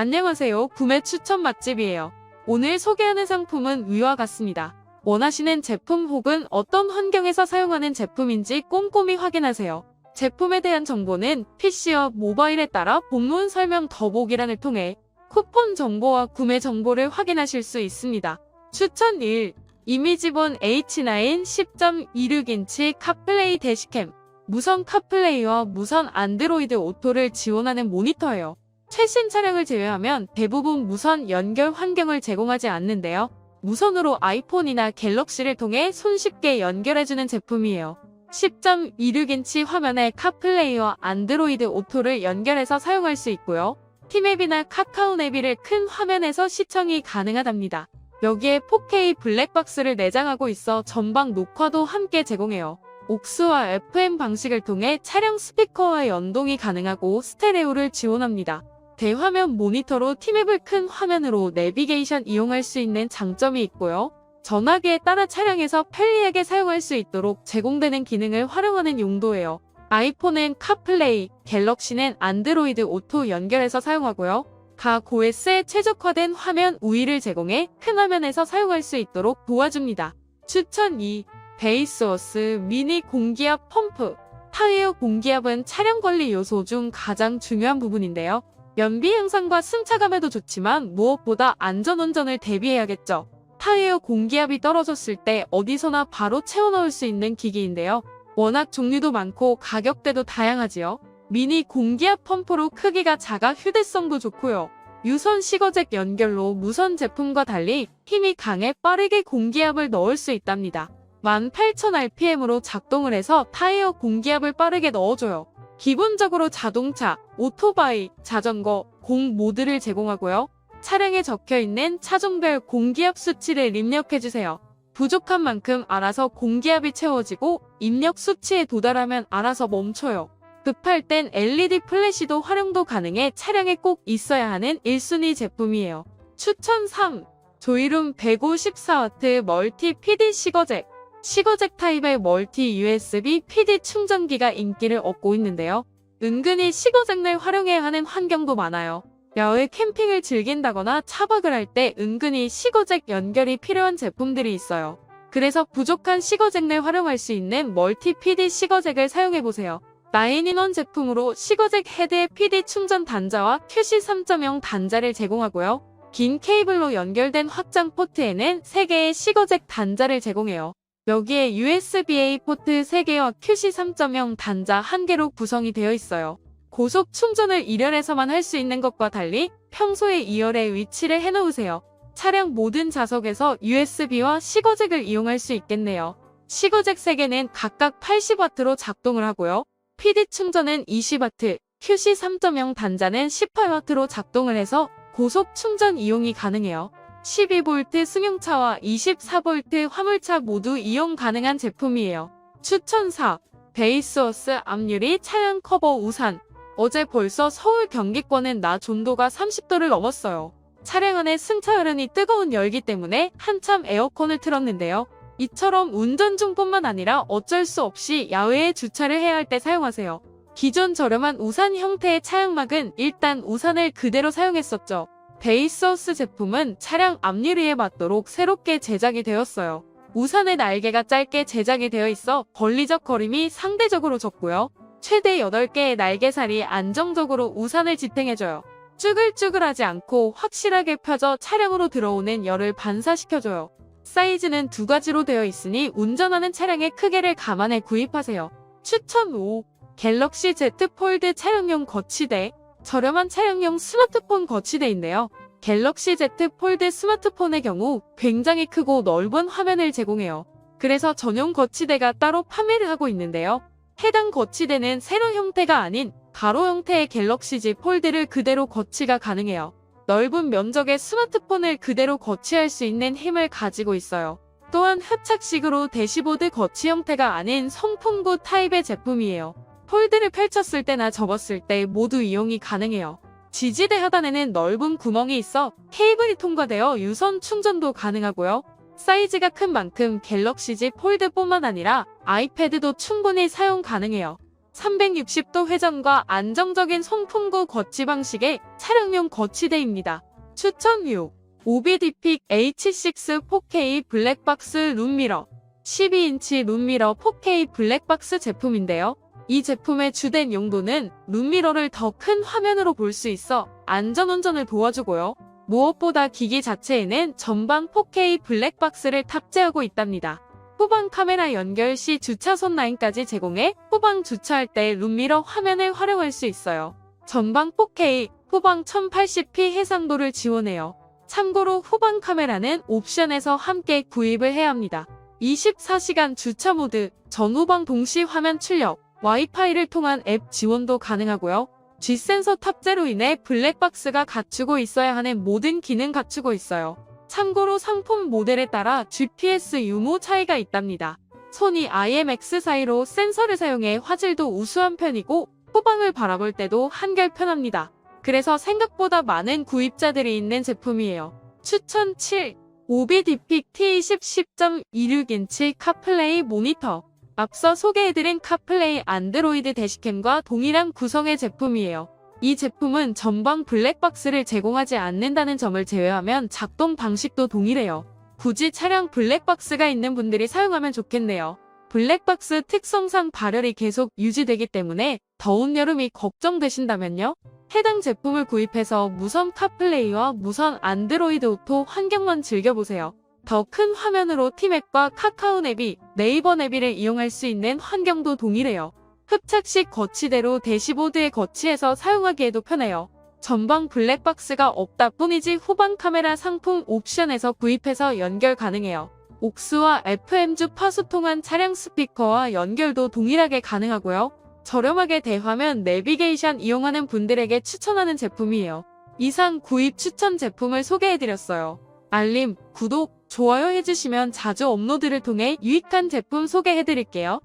안녕하세요. 구매 추천 맛집이에요. 오늘 소개하는 상품은 위와 같습니다. 원하시는 제품 혹은 어떤 환경에서 사용하는 제품인지 꼼꼼히 확인하세요. 제품에 대한 정보는 PC와 모바일에 따라 본문 설명 더보기란을 통해 쿠폰 정보와 구매 정보를 확인하실 수 있습니다. 추천 1. 이미지본 H9 10.26인치 카플레이 대시캠 무선 카플레이와 무선 안드로이드 오토를 지원하는 모니터예요. 최신 차량을 제외하면 대부분 무선 연결 환경을 제공하지 않는데요. 무선으로 아이폰이나 갤럭시를 통해 손쉽게 연결해주는 제품이에요. 10.26인치 화면에 카플레이와 안드로이드 오토를 연결해서 사용할 수 있고요. 티맵이나 카카오 내비를 큰 화면에서 시청이 가능하답니다. 여기에 4K 블랙박스를 내장하고 있어 전방 녹화도 함께 제공해요. 옥스와 FM 방식을 통해 차량 스피커와 연동이 가능하고 스테레오를 지원합니다. 대화면 모니터로 티맵을 큰 화면으로 내비게이션 이용할 수 있는 장점이 있고요. 전화기에 따라 차량에서 편리하게 사용할 수 있도록 제공되는 기능을 활용하는 용도예요. 아이폰은 카플레이, 갤럭시는 안드로이드 오토 연결해서 사용하고요. 각 OS에 최적화된 화면 우위를 제공해 큰 화면에서 사용할 수 있도록 도와줍니다. 추천 2. 베이스워스 미니 공기압 펌프 타이어 공기압은 차량 관리 요소 중 가장 중요한 부분인데요. 연비 향상과 승차감에도 좋지만 무엇보다 안전운전을 대비해야겠죠. 타이어 공기압이 떨어졌을 때 어디서나 바로 채워넣을 수 있는 기기인데요. 워낙 종류도 많고 가격대도 다양하지요. 미니 공기압 펌프로 크기가 작아 휴대성도 좋고요. 유선 시거잭 연결로 무선 제품과 달리 힘이 강해 빠르게 공기압을 넣을 수 있답니다. 18,000rpm으로 작동을 해서 타이어 공기압을 빠르게 넣어줘요. 기본적으로 자동차, 오토바이, 자전거, 공 모드를 제공하고요. 차량에 적혀 있는 차종별 공기압 수치를 입력해주세요. 부족한 만큼 알아서 공기압이 채워지고 입력 수치에 도달하면 알아서 멈춰요. 급할 땐 LED 플래시도 활용도 가능해 차량에 꼭 있어야 하는 1순위 제품이에요. 추천 3. 조이룸 154W 멀티 PD 시거잭 시거잭 타입의 멀티 USB PD 충전기가 인기를 얻고 있는데요. 은근히 시거잭을 활용해야 하는 환경도 많아요. 야외 캠핑을 즐긴다거나 차박을 할 때 은근히 시거잭 연결이 필요한 제품들이 있어요. 그래서 부족한 시거잭을 활용할 수 있는 멀티 PD 시거잭을 사용해보세요. 9인원 제품으로 시거잭 헤드의 PD 충전 단자와 QC 3.0 단자를 제공하고요. 긴 케이블로 연결된 확장 포트에는 3개의 시거잭 단자를 제공해요. 여기에 USB-A 포트 3개와 QC 3.0 단자 1개로 구성이 되어 있어요. 고속 충전을 1열에서만 할 수 있는 것과 달리 평소에 2열에 위치를 해놓으세요. 차량 모든 좌석에서 USB와 시거잭을 이용할 수 있겠네요. 시거잭 3개는 각각 80W로 작동을 하고요. PD 충전은 20W, QC 3.0 단자는 18W로 작동을 해서 고속 충전 이용이 가능해요. 12V 승용차와 24V 화물차 모두 이용 가능한 제품이에요. 추천 4. 베이스워스 앞유리 차량 커버 우산 어제 벌써 서울 경기권은 낮 온도가 30도를 넘었어요. 차량 안에 승차열은이 뜨거운 열기 때문에 한참 에어컨을 틀었는데요. 이처럼 운전 중뿐만 아니라 어쩔 수 없이 야외에 주차를 해야 할 때 사용하세요. 기존 저렴한 우산 형태의 차량막은 일단 우산을 그대로 사용했었죠. 베이스워스 제품은 차량 앞유리에 맞도록 새롭게 제작이 되었어요. 우산의 날개가 짧게 제작이 되어 있어 걸리적 거림이 상대적으로 적고요. 최대 8개의 날개살이 안정적으로 우산을 지탱해줘요. 쭈글쭈글하지 않고 확실하게 펴져 차량으로 들어오는 열을 반사시켜줘요. 사이즈는 두 가지로 되어 있으니 운전하는 차량의 크기를 감안해 구입하세요. 추천 5. 갤럭시 Z 폴드 차량용 거치대 저렴한 차량용 스마트폰 거치대인데요. 갤럭시 Z 폴드 스마트폰의 경우 굉장히 크고 넓은 화면을 제공해요. 그래서 전용 거치대가 따로 판매를 하고 있는데요. 해당 거치대는 세로 형태가 아닌 가로 형태의 갤럭시 Z 폴드를 그대로 거치가 가능해요. 넓은 면적의 스마트폰을 그대로 거치할 수 있는 힘을 가지고 있어요. 또한 흡착식으로 대시보드 거치 형태가 아닌 성풍구 타입의 제품이에요. 폴드를 펼쳤을 때나 접었을 때 모두 이용이 가능해요. 지지대 하단에는 넓은 구멍이 있어 케이블이 통과되어 유선 충전도 가능하고요. 사이즈가 큰 만큼 갤럭시 Z 폴드뿐만 아니라 아이패드도 충분히 사용 가능해요. 360도 회전과 안정적인 송풍구 거치 방식의 차량용 거치대입니다. 추천뷰 오비디픽 H6 4K 블랙박스 룸미러 12인치 룸미러 4K 블랙박스 제품인데요. 이 제품의 주된 용도는 룸미러를 더 큰 화면으로 볼 수 있어 안전운전을 도와주고요. 무엇보다 기기 자체에는 전방 4K 블랙박스를 탑재하고 있답니다. 후방 카메라 연결 시 주차선 라인까지 제공해 후방 주차할 때 룸미러 화면을 활용할 수 있어요. 전방 4K, 후방 1080p 해상도를 지원해요. 참고로 후방 카메라는 옵션에서 함께 구입을 해야 합니다. 24시간 주차 모드, 전후방 동시 화면 출력, 와이파이를 통한 앱 지원도 가능하고요. G센서 탑재로 인해 블랙박스가 갖추고 있어야 하는 모든 기능 갖추고 있어요. 참고로 상품 모델에 따라 GPS 유무 차이가 있답니다. 소니 IMX 사이로 센서를 사용해 화질도 우수한 편이고 후방을 바라볼 때도 한결 편합니다. 그래서 생각보다 많은 구입자들이 있는 제품이에요. 추천 7. 오비디픽 T20 10.26인치 카플레이 모니터 앞서 소개해드린 카플레이 안드로이드 대시캠과 동일한 구성의 제품이에요. 이 제품은 전방 블랙박스를 제공하지 않는다는 점을 제외하면 작동 방식도 동일해요. 굳이 차량 블랙박스가 있는 분들이 사용하면 좋겠네요. 블랙박스 특성상 발열이 계속 유지되기 때문에 더운 여름이 걱정되신다면요. 해당 제품을 구입해서 무선 카플레이와 무선 안드로이드 오토 환경만 즐겨보세요. 더 큰 화면으로 티맵과 카카오 내비, 네이버 내비를 이용할 수 있는 환경도 동일해요. 흡착식 거치대로 대시보드에 거치해서 사용하기에도 편해요. 전방 블랙박스가 없다 뿐이지 후방 카메라 상품 옵션에서 구입해서 연결 가능해요. 옥스와 FM주 파수 통한 차량 스피커와 연결도 동일하게 가능하고요. 저렴하게 대화면 내비게이션 이용하는 분들에게 추천하는 제품이에요. 이상 구입 추천 제품을 소개해드렸어요. 알림, 구독, 좋아요 해주시면 자주 업로드를 통해 유익한 제품 소개해드릴게요.